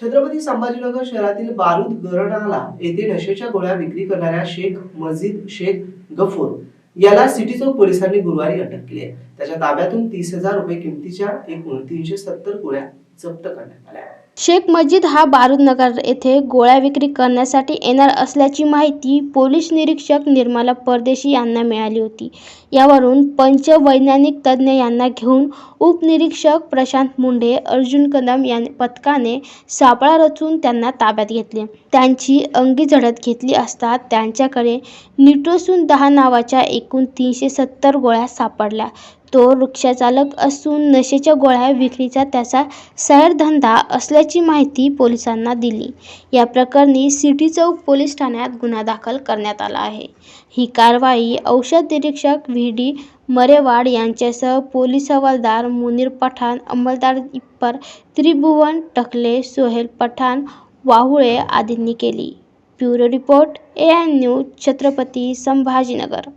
छत्रपती संभाजीनगर शहरातील बारूद गरणाला येथे नशेच्या गोळ्या विक्री करणाऱ्या शेख मजीद शेख गफूर याला सिटी चौक पोलिसांनी गुरुवारी अटक केली आहे. त्याच्या ताब्यातून तीस हजार रुपये किमतीच्या एकूण तीनशे सत्तर गोळ्या जप्त करण्यात आला आहे. शेख मजिद हा बारूदनगर येथे गोळ्या विक्री करण्यासाठी येणार असल्याची माहिती पोलीस निरीक्षक निर्मला परदेशी यांना मिळाली होती. यावरून पंचवैज्ञानिक तज्ज्ञ यांना घेऊन उपनिरीक्षक प्रशांत मुंडे अर्जुन कदम या पथकाने सापळा रचून त्यांना ताब्यात घेतले. त्यांची अंगी झडत घेतली असता त्यांच्याकडे निटोसून दहा नावाच्या एकूण तीनशे सत्तर गोळ्या सापडल्या. तो रिक्षाचालक असून नशेच्या गोळ्या विक्रीचा त्याचा सैरधंदा असल्याची माहिती पोलिसांना दिली. या प्रकरणी सिटी चौक पोलीस ठाण्यात गुन्हा दाखल करण्यात आला आहे. ही कारवाई औषध निरीक्षक व्ही. डी. मरेवाड यांच्यासह पोलीस हवालदार मुनीर पठाण अंमलदार इप्पर त्रिभुवन टकले सोहेल पठाण वाहुळे आदींनी केली. Bureau report A I news Chhatrapati Sambhajinagar.